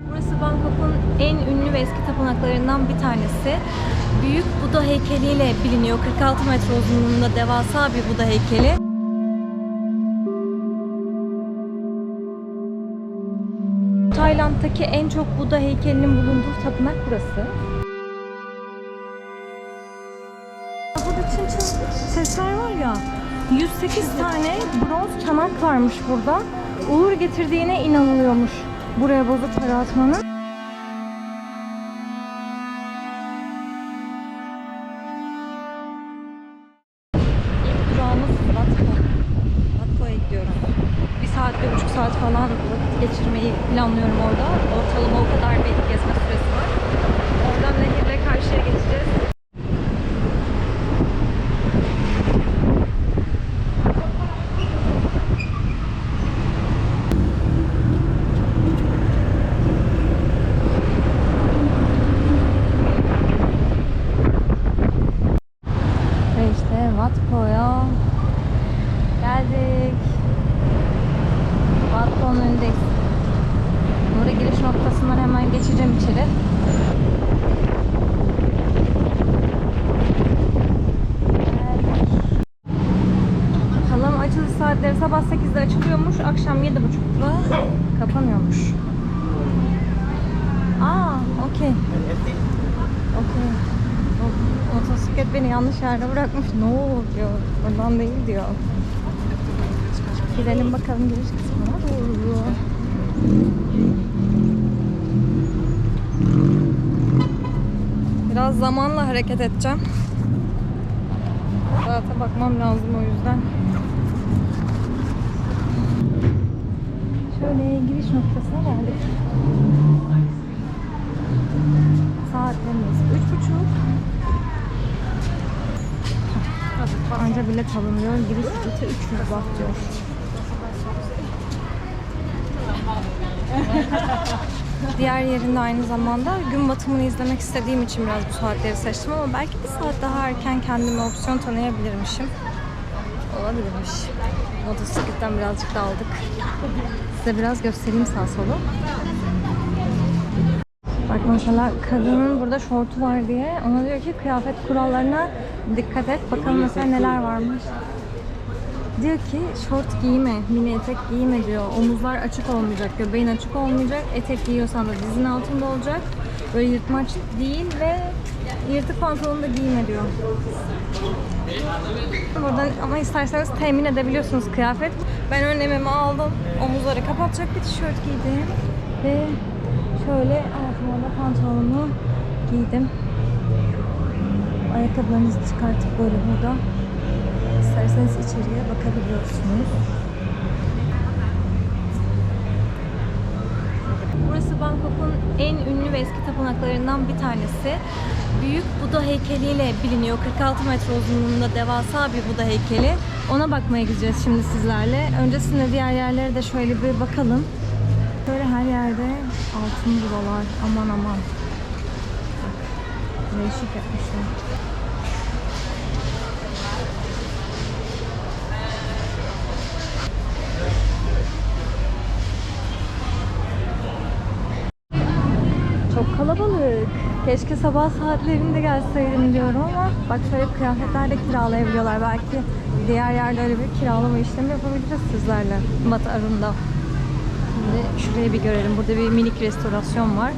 Burası Bangkok'un en ünlü ve eski tapınaklarından bir tanesi. Büyük Buda heykeliyle biliniyor. 46 metre uzunluğunda devasa bir Buda heykeli. Tayland'daki en çok Buda heykelinin bulunduğu tapınak burası. Burada çın çın sesler var ya. 108 tane bronz çanak varmış burada. Uğur getirdiğine inanılıyormuş buraya bozuk para atmanın. Saatleri sabah 8'de açılıyormuş, akşam 7.30'da kapanıyormuş. Aa, okey. Okey. O- Motosiklet beni yanlış yerde bırakmış. Ne oluyor? Buradan değil diyor. Gidelim bakalım giriş kısmına. Biraz zamanla hareket edeceğim. Saate bakmam lazım o yüzden. Şöyle giriş noktasına geldik. Saatlerimiz üç buçuk. Anca bilet alınıyor. Giriş ücreti 300 baht diyor. Diğer yerinde aynı zamanda gün batımını izlemek istediğim için biraz bu saatleri seçtim ama belki bir saat daha erken kendime opsiyon tanıyabilirmişim. Olabilirmiş. Motosikletten birazcık da aldık. Size biraz göstereyim sağ solu. Bak mesela kadının burada şortu var diye ona diyor ki kıyafet kurallarına dikkat et. Bakalım mesela neler varmış. Diyor ki şort giyme, mini etek giyme diyor. Omuzlar açık olmayacak, göbeğin açık olmayacak. Etek giyiyorsan da dizin altında olacak. Böyle yırtmaç değil ve yırtık pantolon da giyme diyor. Buradan ama isterseniz temin edebiliyorsunuz kıyafet. Ben önlemimi aldım. Omuzları kapatacak bir tişört giydim. Ve şöyle altıma da pantolonumu giydim. Ayakkabılarınızı çıkartıp böyle burada isterseniz içeriye bakabiliyorsunuz. Burası Bangkok'un en ünlü ve eski tapınaklarından bir tanesi. Büyük Buda heykeliyle biliniyor. 46 metre uzunluğunda devasa bir Buda heykeli. Ona bakmaya gideceğiz şimdi sizlerle. Öncesinde diğer yerlere de şöyle bir bakalım. Böyle her yerde altın buralar. Aman aman. Bak, değişik yapmışlar. Keşke sabah saatlerinde gelseydim diyorum ama bak şöyle kıyafetler de kiralayabiliyorlar. Belki diğer yerde öyle bir kiralama işlemi yapabiliriz sizlerle. Arun'da. Şimdi şurayı bir görelim. Burada bir minik restorasyon var.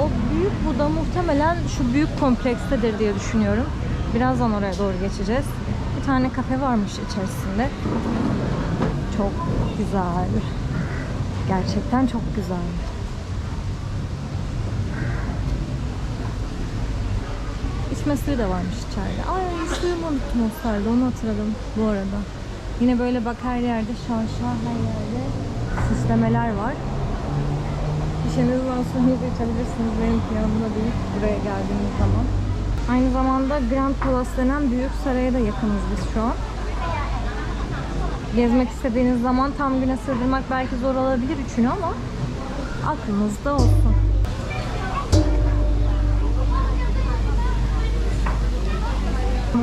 O büyük Buda muhtemelen şu büyük komplekstedir diye düşünüyorum. Birazdan oraya doğru geçeceğiz. Bir tane kafe varmış içerisinde. Çok güzel. Gerçekten çok güzel. İçme suyu da varmış içeride. Ay suyumu unuttum Oscar'da onu hatırladım bu arada. Yine böyle bak her yerde şanşa her yerde süslemeler var. İşiniz varsa suyunuzu içebilirsiniz. Benim yanımda değil buraya geldiğiniz zaman. Aynı zamanda Grand Palace denen büyük saraya da yakınız biz şu an. Gezmek istediğiniz zaman tam güne sığdırmak belki zor olabilir üçünü ama aklınızda olsun.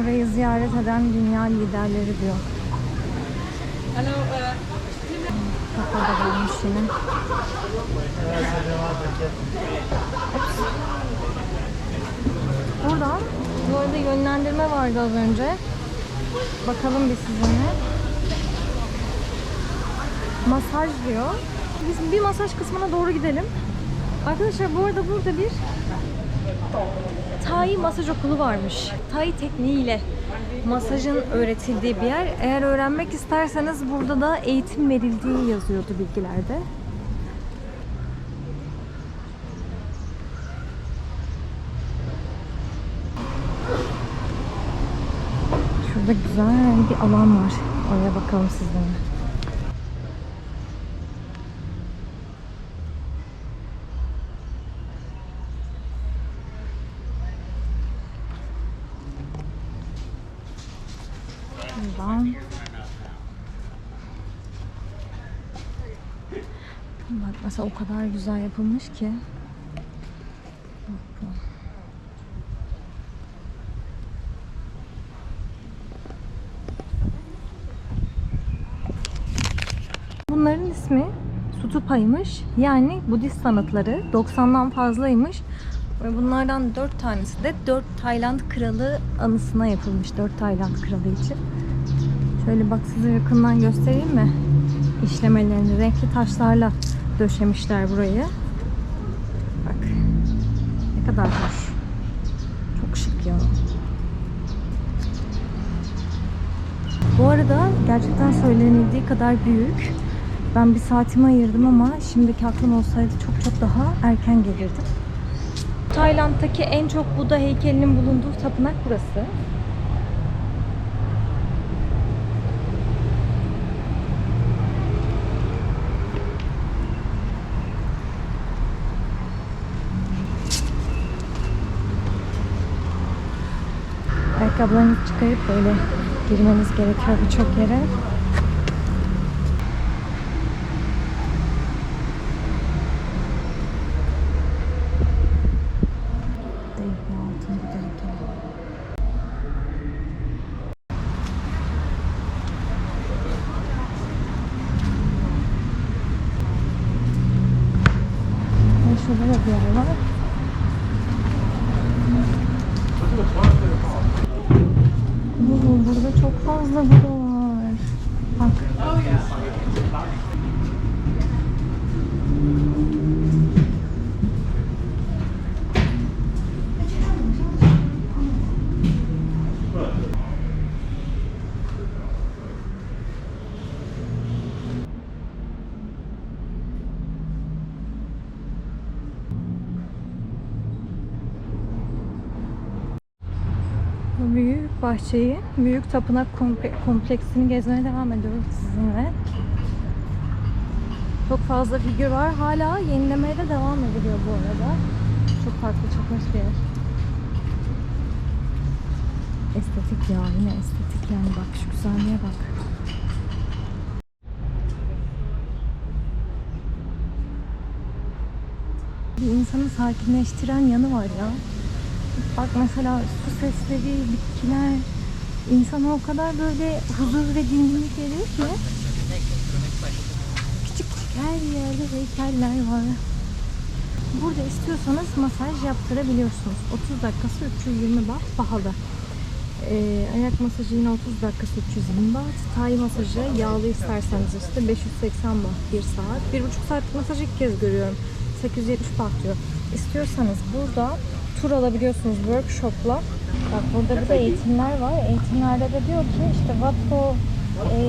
Burayı ziyaret eden dünya liderleri diyor. Hello, uh, Kafa da gelmiş yine. Buradan bu arada yönlendirme vardı az önce. Bakalım bir sizinle. Masaj diyor. Biz bir masaj kısmına doğru gidelim. Arkadaşlar bu arada burada bir Tai masaj okulu varmış. Tai tekniğiyle masajın öğretildiği bir yer. Eğer öğrenmek isterseniz burada da eğitim verildiği yazıyordu bilgilerde. Şurada güzel bir alan var. Oraya bakalım sizden. Buradan. Bak mesela o kadar güzel yapılmış ki. Bunların ismi Sutupa'ymış. Yani Budist sanatları 90'dan fazlaymış. Ve bunlardan 4 tanesi de 4 Tayland kralı anısına yapılmış. 4 Tayland kralı için. Şöyle bak size yakından göstereyim mi? İşlemelerini renkli taşlarla döşemişler burayı. Bak. Ne kadar hoş. Çok şık ya. Bu arada gerçekten söylenildiği kadar büyük. Ben bir saatimi ayırdım ama şimdiki aklım olsaydı çok çok daha erken gelirdim. Tayland'daki en çok Buda heykelinin bulunduğu tapınak burası. Ayakkabılarınızı çıkarıp böyle girmeniz gerekiyor birçok yere. Değil bu altın bir de Ve Şurada da bir yer var. Oo, burada çok fazla Buda var. Bak. Bu büyük bahçeyi, büyük tapınak komple- kompleksini gezmeye devam ediyoruz sizinle. Çok fazla figür var. Hala yenilemeye de devam ediliyor bu arada. Çok farklı, çok hoş bir yer. Estetik ya, yine estetik yani bak şu güzelliğe bak. Bir insanı sakinleştiren yanı var ya. Bak mesela su sesleri, bitkiler insana o kadar böyle huzur ve dinginlik veriyor ki. Küçük küçük her yerde heykeller var. Burada istiyorsanız masaj yaptırabiliyorsunuz. 30 dakikası 320 baht pahalı. Ee, ayak masajı yine 30 dakikası 320 baht. Tay masajı yağlı isterseniz işte 580 baht 1 saat. 1,5 saatlik masajı ilk kez görüyorum. 870 baht diyor. İstiyorsanız burada tur alabiliyorsunuz workshopla. Bak burada bir de eğitimler var. Eğitimlerde de diyor ki işte Watto e,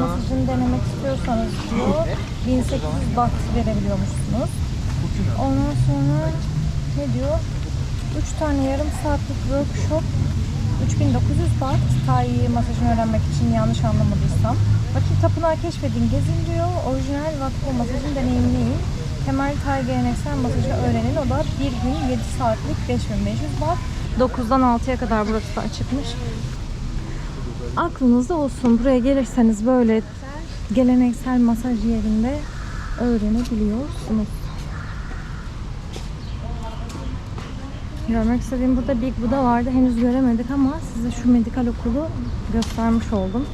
masajını denemek istiyorsanız diyor 1800 baht verebiliyormuşsunuz. Ondan sonra ne diyor? 3 tane yarım saatlik workshop 3900 baht Thai masajını öğrenmek için yanlış anlamadıysam. Bakın tapınağı keşfedin, gezin diyor. Orijinal Watpo masajını deneyimleyin. Temel Thai geleneksel masajı öğrenin. O da bir gün 7 saatlik 5500 baht. 9'dan 6'ya kadar burası da açıkmış. Aklınızda olsun. Buraya gelirseniz böyle geleneksel masaj yerinde öğrenebiliyorsunuz. Görmek istediğim burada Big Buddha vardı. Henüz göremedik ama size şu medikal okulu göstermiş oldum.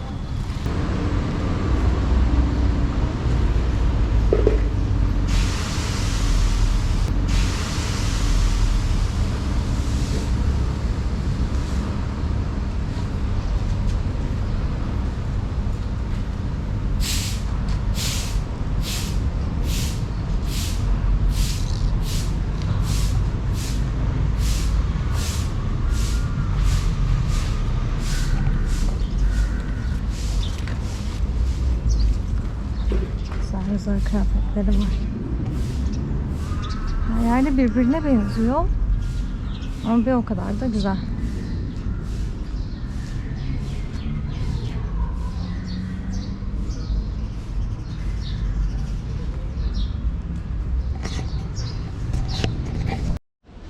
Güzel kıyafetleri var. Her birbirine benziyor. Ama bir o kadar da güzel.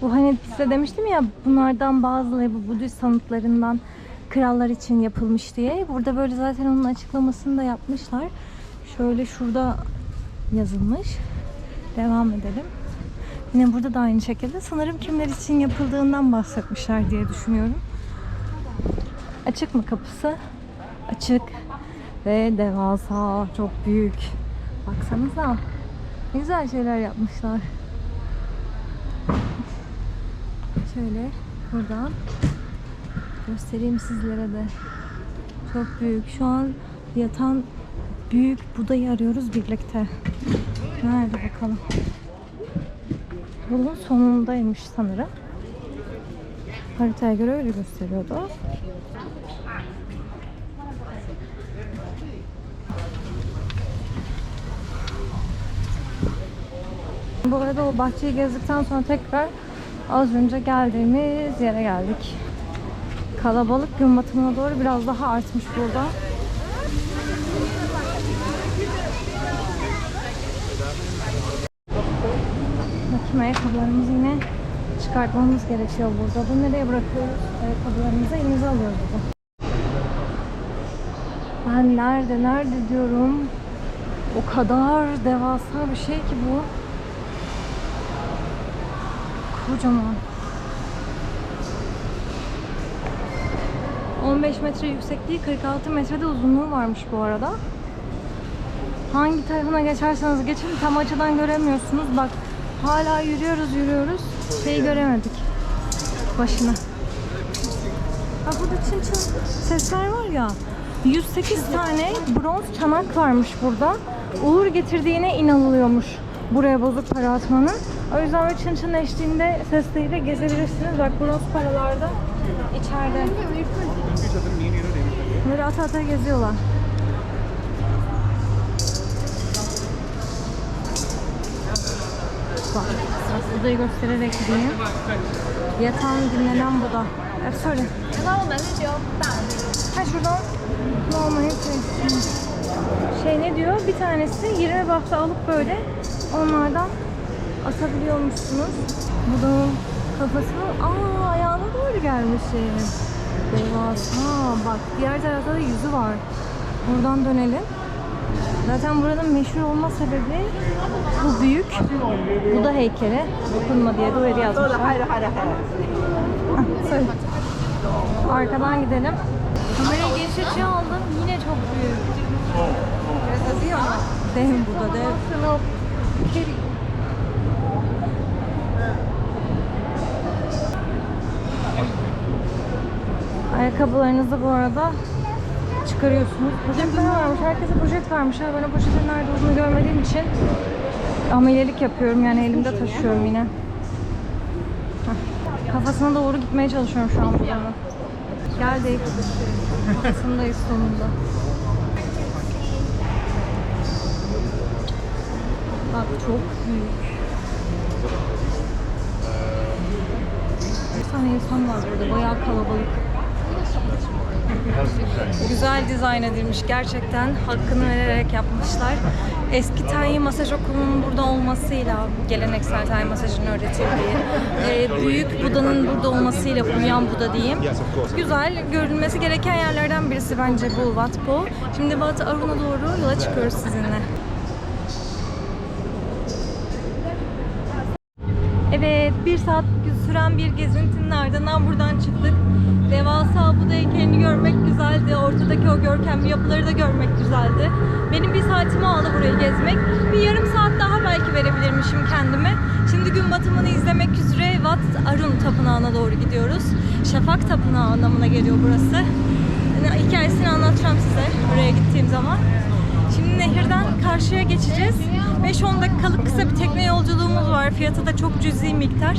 Bu hani size demiştim ya bunlardan bazıları bu Budist sanatlarından krallar için yapılmış diye. Burada böyle zaten onun açıklamasını da yapmışlar. Şöyle şurada yazılmış. Devam edelim. Yine burada da aynı şekilde sanırım kimler için yapıldığından bahsetmişler diye düşünüyorum. Açık mı kapısı? Açık ve devasa, çok büyük. Baksanıza. Güzel şeyler yapmışlar. Şöyle buradan göstereyim sizlere de. Çok büyük. Şu an yatan büyük Buda'yı arıyoruz birlikte. Nerede bakalım? Yolun sonundaymış sanırım. Haritaya göre öyle gösteriyordu. Bu arada o bahçeyi gezdikten sonra tekrar az önce geldiğimiz yere geldik. Kalabalık gün batımına doğru biraz daha artmış burada. Bakayım ayakkabılarımızı yine çıkartmamız gerekiyor burada. Bunu nereye bırakıyoruz? Ayakkabılarımızı elimize alıyoruz burada. Ben nerede nerede diyorum. O kadar devasa bir şey ki bu. Kocaman. 15 metre yüksekliği, 46 metrede uzunluğu varmış bu arada. Hangi tarafına geçerseniz geçin tam açıdan göremiyorsunuz. Bak hala yürüyoruz yürüyoruz. Şeyi göremedik. Başını. Bak burada çın çın sesler var ya. 108 tane bronz çanak varmış burada. Uğur getirdiğine inanılıyormuş buraya bozuk para atmanın. O yüzden böyle çın çın eşliğinde sesleriyle gezebilirsiniz. Bak bronz paralarda içeride. Böyle ata ata geziyorlar. bak. Odayı göstererek gideyim. Yatağın dinlenen bu da. E, söyle. Ha şuradan normal şey ne diyor? Bir tanesi 20 bahta alıp böyle onlardan asabiliyormuşsunuz. Bu da kafasının aa ayağına doğru gelmiş. Devasa bak diğer tarafta da yüzü var. Buradan dönelim. Zaten buranın meşhur olma sebebi bu büyük Buda heykeli. Dokunma diye duveri yazmışlar. Ah. Arkadan gidelim. Kamerayı açıya aldım. Yine çok büyük. Dev Buda, dev. Ayakkabılarınızı bu arada çıkarıyorsunuz. Poşetler varmış. Herkese poşet. Ha, ben o poşetin nerede olduğunu görmediğim için amelelik yapıyorum. Yani elimde taşıyorum yine. Heh. Kafasına doğru gitmeye çalışıyorum şu an buranın. Geldik. Kafasındayız sonunda. Bak çok büyük. Bir tane insan var burada. Bayağı kalabalık. Güzel dizayn edilmiş gerçekten. Hakkını vererek yapmışlar. Eski Tay Masaj Okulu'nun burada olmasıyla, geleneksel Tay masajın öğretildiği, e, büyük Buda'nın burada olmasıyla, uyuyan Buda diyeyim. Güzel, görülmesi gereken yerlerden birisi bence bu Wat Po. Şimdi Wat Arun'a doğru yola çıkıyoruz sizinle. Evet, bir saat süren bir gezintinin ardından buradan çıktık. Devasa Buda heykelini görmek güzeldi. Ortadaki o görkemli yapıları da görmek güzeldi. Benim bir saatimi aldı burayı gezmek. Bir yarım saat daha belki verebilirmişim kendime. Şimdi gün batımını izlemek üzere Wat Arun Tapınağı'na doğru gidiyoruz. Şafak Tapınağı anlamına geliyor burası. Hikayesini anlatacağım size buraya gittiğim zaman. Şimdi nehirden karşıya geçeceğiz. 5-10 dakikalık kısa bir tekne yolculuğumuz var. Fiyatı da çok cüzi miktar.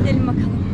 Gidelim bakalım.